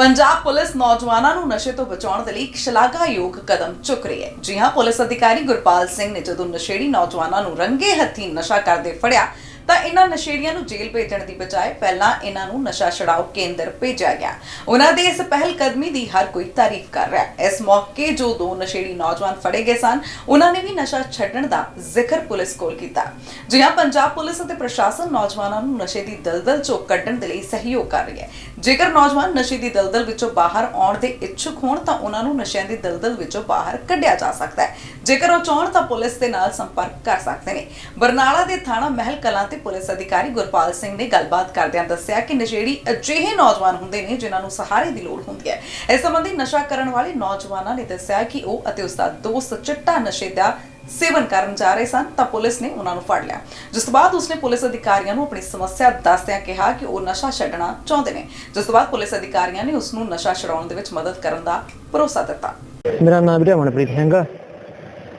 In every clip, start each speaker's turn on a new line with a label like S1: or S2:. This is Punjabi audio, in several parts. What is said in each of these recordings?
S1: ਪੰਜਾਬ ਪੁਲਿਸ ਨੌਜਵਾਨਾਂ ਨੂੰ ਨਸ਼ੇ ਤੋਂ ਬਚਾਉਣ ਦੇ ਲਈ ਇੱਕ ਸ਼ਲਾਘਾਯੋਗ ਕਦਮ ਚੁੱਕ ਰਹੀ ਹੈ। ਜੀ ਹਾਂ, ਪੁਲਿਸ ਅਧਿਕਾਰੀ ਗੁਰਪਾਲ ਸਿੰਘ ਨੇ ਜਦੋਂ ਨਸ਼ੇੜੀ ਨੌਜਵਾਨਾਂ ਨੂੰ ਰੰਗੇ ਹੱਥੀਂ ਨਸ਼ਾ ਕਰਦੇ ਫੜਿਆ, ਤਾਂ ਇਹਨਾਂ ਨਸ਼ੇੜੀਆਂ ਨੂੰ ਜੇਲ੍ਹ ਭੇਜਣ ਦੀ ਬਜਾਏ ਪਹਿਲਾਂ ਇਹਨਾਂ ਨੂੰ ਨਸ਼ਾ ਛਡਾਓ ਕੇਂਦਰ ਭੇਜਿਆ ਗਿਆ। ਉਹਨਾਂ ਦੇ ਇਸ ਪਹਿਲ ਕਦਮੀ ਦੀ ਹਰ ਕੋਈ ਤਾਰੀਫ ਕਰ ਰਿਹਾ ਹੈ। ਇਸ ਮੌਕੇ ਜੋ ਦੋ ਨਸ਼ੇੜੀ ਨੌਜਵਾਨ ਫੜੇ ਗਏ ਸਨ, ਉਹਨਾਂ ਨੇ ਵੀ ਨਸ਼ਾ ਛੱਡਣ ਦਾ ਜ਼ਿਕਰ ਪੁਲਿਸ ਕੋਲ ਕੀਤਾ। ਜੀ ਹਾਂ, ਪੰਜਾਬ ਪੁਲਿਸ ਅਤੇ ਪ੍ਰਸ਼ਾਸਨ ਨੌਜਵਾਨਾਂ ਨੂੰ ਨਸ਼ੇ ਦੀ ਦਲਦਲ ਚੋਂ ਕੱਢਣ ਦੇ ਲਈ ਸਹਿਯੋਗ ਕਰ ਰਹੀ ਹੈ। ਜੇਕਰ ਨੌਜਵਾਨ ਨਸ਼ੇ ਦੀ ਦਲਦਲ ਵਿੱਚੋਂ ਬਾਹਰ ਆਉਣ ਦੇ ਇੱਛੁਕ ਹੋਣ, ਤਾਂ ਉਹਨਾਂ ਨੂੰ ਨਸ਼ਿਆਂ ਦੀ ਦਲਦਲ ਵਿੱਚੋਂ ਬਾਹਰ ਕੱਢਿਆ ਜਾ ਸਕਦਾ ਹੈ। ਜੇਕਰ ਉਹ ਚਾਹਣ, ਤਾਂ ਪੁਲਿਸ ਦੇ ਨਾਲ ਸੰਪਰਕ ਕਰ ਸਕਦੇ ਨੇ। ਬਰਨਾਲਾ ਦੇ ਥਾਣਾ ਮਹਿਲ ਕਲਾਂ ਤੇ ਪੁਲਿਸ ਅਧਿਕਾਰੀ ਗੁਰਪਾਲ ਸਿੰਘ ਨੇ ਗੱਲਬਾਤ ਕਰਦਿਆਂ ਦੱਸਿਆ ਕਿ ਨਸ਼ੇੜੀ ਅਜਿਹੇ ਨੌਜਵਾਨ ਹੁੰਦੇ ਨੇ, ਜਿਨ੍ਹਾਂ ਨੂੰ ਸਹਾਰੇ ਦੀ ਲੋੜ ਹੁੰਦੀ ਹੈ। ਇਸ ਸੰਬੰਧੀ ਨਸ਼ਾ ਕਰਨ ਵਾਲੇ ਨੌਜਵਾਨਾਂ ਨੇ ਦੱਸਿਆ ਕਿ ਉਹ ਅਤੇ ਉਸ ਦਾ ਦੋਸਤ ਚਿੱਟਾ ਨਸ਼ੇ ਦਾ ਸੇਵਨ ਕਰਨ ਜਾ ਰਹੇ ਸਨ, ਤਾਂ ਪੁਲਿਸ ਨੇ ਉਹਨਾਂ ਨੂੰ ਫੜ ਲਿਆ। ਜਿਸ ਤੋਂ ਬਾਅਦ ਉਸਨੇ ਪੁਲਿਸ ਅਧਿਕਾਰੀਆਂ ਨੂੰ ਆਪਣੀ ਸਮੱਸਿਆ ਦੱਸਦਿਆਂ ਕਿਹਾ ਕਿ ਉਹ ਨਸ਼ਾ ਛੱਡਣਾ ਚਾਹੁੰਦੇ ਨੇ। ਜਿਸ ਤੋਂ ਬਾਅਦ ਪੁਲਿਸ ਅਧਿਕਾਰੀਆਂ ਨੇ ਉਸ ਨੂੰ ਨਸ਼ਾ ਛਡਾਉਣ ਦੇ ਵਿੱਚ ਮਦਦ ਕਰਨ ਦਾ ਭਰੋਸਾ ਦਿੱਤਾ।
S2: ਮੇਰਾ ਨਾਮ ਵੀਰੇ ਅਮਨਪ੍ਰੀਤ ਸਿੰਘ ਆ।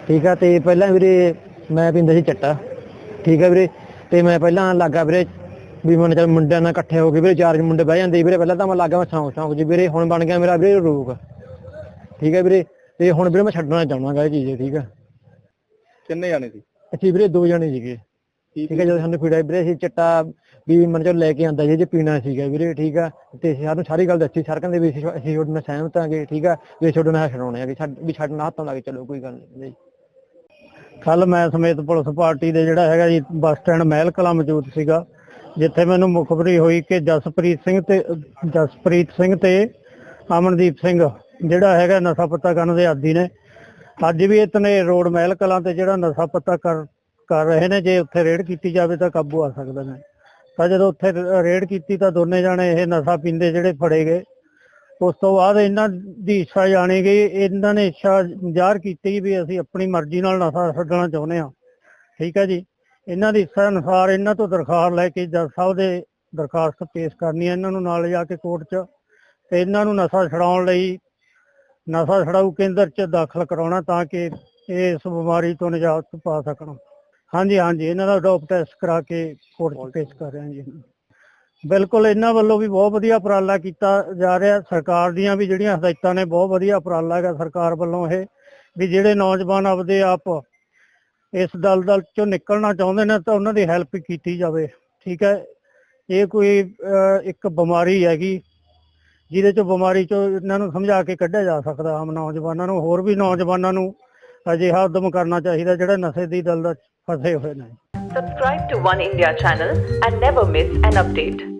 S2: ਠੀਕ ਆ, ਤੇ ਪਹਿਲਾਂ ਵੀਰੇ ਮੈਂ ਪੀਂਦਾ ਸੀ ਚੱਟਾ। ਠੀਕ ਆ ਵੀਰੇ, ਤੇ ਮੈਂ ਪਹਿਲਾਂ ਲੱਗਾ ਵੀਰੇ ਵੀ ਮਨ ਚੱਲ ਮੁੰਡਿਆਂ ਨਾਲ ਇਕੱਠੇ ਹੋ ਕੇ ਵੀਰੇ ਚਾਰ ਮੁੰਡੇ ਬਹਿ ਜਾਂਦੇ ਵੀਰੇ। ਪਹਿਲਾਂ ਤਾਂ ਮੈਂ ਲੱਗਾ ਮੈਂ ਸ਼ੌਂਕ ਸ਼ੌਂਕ ਜੀ ਵੀਰੇ, ਹੁਣ ਬਣ ਗਿਆ ਮੇਰਾ ਵੀਰੇ ਰੋਗ। ਠੀਕ ਆ ਵੀਰੇ, ਤੇ ਹੁਣ ਵੀਰੇ ਮੈਂ ਛੱਡਣਾ ਚਾਹੁੰਦਾਗਾ ਇਹ ਚੀਜ਼, ਠੀਕ ਆ।
S3: ਕਿੰਨੇ ਜਾਣੇ ਸੀ।
S2: ਅਸੀਂ ਵੀਰੇ ਦੋ ਜਣੇ ਸੀਗੇ। ਠੀਕ ਹੈ ਜਦੋਂ ਸਾਨੂੰ ਫੀੜਾ ਵੀਰੇ ਅਸੀਂ ਚਿੱਟਾ ਵੀ ਮਨ ਚੋਂ ਲੈ ਕੇ ਆਂਦਾ ਜੀ ਜੇ ਪੀਣਾ ਸੀਗਾ ਵੀਰੇ ਠੀਕ ਆ। ਤੇ ਸਾਨੂੰ ਸਾਰੀ ਗੱਲ ਦੱਸੀ ਸਰ ਕਹਿੰਦੇ ਵੀ ਅਸੀਂ ਅਸੀਂ ਤੁਹਾਡੇ ਨਾਲ ਸਹਿਮਤ ਆਂਗੇ ਠੀਕ ਆ। ਵੀ ਤੁਹਾਡੇ ਨਾਲ ਛਡਾਉਣੇ ਆ ਕਿ ਛੱਡ ਵੀ ਛੱਡਣਾ ਹੱਥੋਂ ਲੱਗ ਚਲੋ ਕੋਈ ਗੱਲ ਨਹੀਂ। ਕੱਲ ਮੈਂ ਸਮੇਤ ਪੁਲਿਸ ਪਾਰਟੀ ਦੇ ਜਿਹੜਾ ਹੈਗਾ ਜੀ ਬੱਸ ਸਟੈਂਡ ਮਹਿਲ ਕਲਾ ਮੌਜੂਦ ਸੀਗਾ। ਜਿੱਥੇ ਮੈਨੂੰ ਮੁਖਬਰੀ ਹੋਈ ਕਿ ਜਸਪ੍ਰੀਤ ਸਿੰਘ ਤੇ ਜਸਪ੍ਰੀਤ ਸਿੰਘ ਤੇ ਅਮਨਦੀਪ ਸਿੰਘ ਜਿਹੜਾ ਹੈਗਾ ਨਸ਼ਾ ਪੱਤਾ ਕਰਨ ਦੇ ਆਦੀ ਨੇ ਅੱਜ ਵੀ ਇਤਨੇ ਰੋਡ ਮਹਿਲ ਕਲਾਂ ਤੇ ਜਿਹੜਾ ਨਸ਼ਾ ਪੱਤਾ ਕਰ ਕਰ ਰਹੇ ਨੇ, ਜੇ ਉੱਥੇ ਰੇਡ ਕੀਤੀ ਜਾਵੇ ਤਾਂ ਕਾਬੂ ਆ ਸਕਦਾ ਨੇ ਤਾਂ ਜਦੋਂ ਉੱਥੇ ਰੇਡ ਕੀਤੀ ਤਾਂ ਦੋਨੇ ਜਾਣੇ ਇਹ ਨਸ਼ਾ ਪੀਂਦੇ ਜਿਹੜੇ ਫੜੇ ਗਏ। ਉਸ ਤੋਂ ਬਾਅਦ ਇਹਨਾਂ ਦੀ ਇੱਛਾ ਜਾਣੀ ਗਈ ਇਹਨਾਂ ਨੇ ਇੱਛਾ ਜ਼ਾਹਰ ਕੀਤੀ ਵੀ ਅਸੀਂ ਆਪਣੀ ਮਰਜ਼ੀ ਨਾਲ ਨਸ਼ਾ ਛੱਡਣਾ ਚਾਹੁੰਦੇ ਹਾਂ। ਠੀਕ ਹੈ ਜੀ? ਇਹਨਾਂ ਦੀ ਇੱਛਾ ਅਨੁਸਾਰ ਇਹਨਾਂ ਤੋਂ ਦਰਖਾਸਤ ਲੈ ਕੇ ਜੱਜ ਸਾਹਿਬ ਦੇ ਦਰਖਾਸਤ ਪੇਸ਼ ਕਰਨੀ ਹੈ। ਇਹਨਾਂ ਨੂੰ ਨਾਲ ਜਾ ਕੇ ਕੋਰਟ 'ਚ ਤੇ ਇਹਨਾਂ ਨੂੰ ਨਸ਼ਾ ਛਡਾਉਣ ਲਈ ਨਸ਼ਾ ਛਡਾਊ ਕੇਂਦਰ 'ਚ ਦਾਖਲ ਕਰਾਉਣਾ ਤਾਂ ਕਿ ਇਹ ਇਸ ਬਿਮਾਰੀ ਤੋਂ ਨਿਜਾਤ ਪਾ ਸਕਣ। ਹਾਂਜੀ ਹਾਂਜੀ, ਇਹਨਾਂ ਦਾ ਡੋਪ ਟੈਸਟ ਕਰਾ ਕੇ ਕੋਰਟ 'ਚ ਪੇਸ਼ ਕਰ ਰਹੇ ਹਾਂ ਜੀ। ਬਿਲਕੁਲ, ਇਹਨਾਂ ਵੱਲੋਂ ਵੀ ਬਹੁਤ ਵਧੀਆ ਉਪਰਾਲਾ ਕੀਤਾ ਜਾ ਰਿਹਾ। ਸਰਕਾਰ ਦੀਆਂ ਵੀ ਜਿਹੜੀਆਂ ਹਦਾਇਤਾਂ ਨੇ, ਬਹੁਤ ਵਧੀਆ ਉਪਰਾਲਾ ਹੈਗਾ ਸਰਕਾਰ ਵੱਲੋਂ ਇਹ, ਵੀ ਜਿਹੜੇ ਨੌਜਵਾਨ ਆਪਦੇ ਆਪ ਇਸ ਦਲਦਲ ਚੋਂ ਨਿਕਲਣਾ ਚਾਹੁੰਦੇ ਨੇ ਤਾਂ ਉਹਨਾਂ ਦੀ ਹੈਲਪ ਕੀਤੀ ਜਾਵੇ। ਠੀਕ ਹੈ, ਇਹ ਕੋਈ ਇੱਕ ਬਿਮਾਰੀ ਹੈਗੀ ਜਿਹਦੇ ਚੋਂ ਬਿਮਾਰੀ ਚੋਂ ਇਹਨਾਂ ਨੂੰ ਸਮਝਾ ਕੇ ਕੱਢਿਆ ਜਾ ਸਕਦਾ ਆਮ ਨੌਜਵਾਨਾਂ ਨੂੰ, ਹੋਰ ਵੀ ਨੌਜਵਾਨਾਂ ਨੂੰ ਅਜਿਹਾ ਉਦਮ ਕਰਨਾ ਚਾਹੀਦਾ ਜਿਹੜਾ ਨਸ਼ੇ ਦੀ ਦਲਦਲ 'ਚ ਫਸੇ ਹੋਏ ਨੇ
S4: Subscribe to One India channel and never miss an update.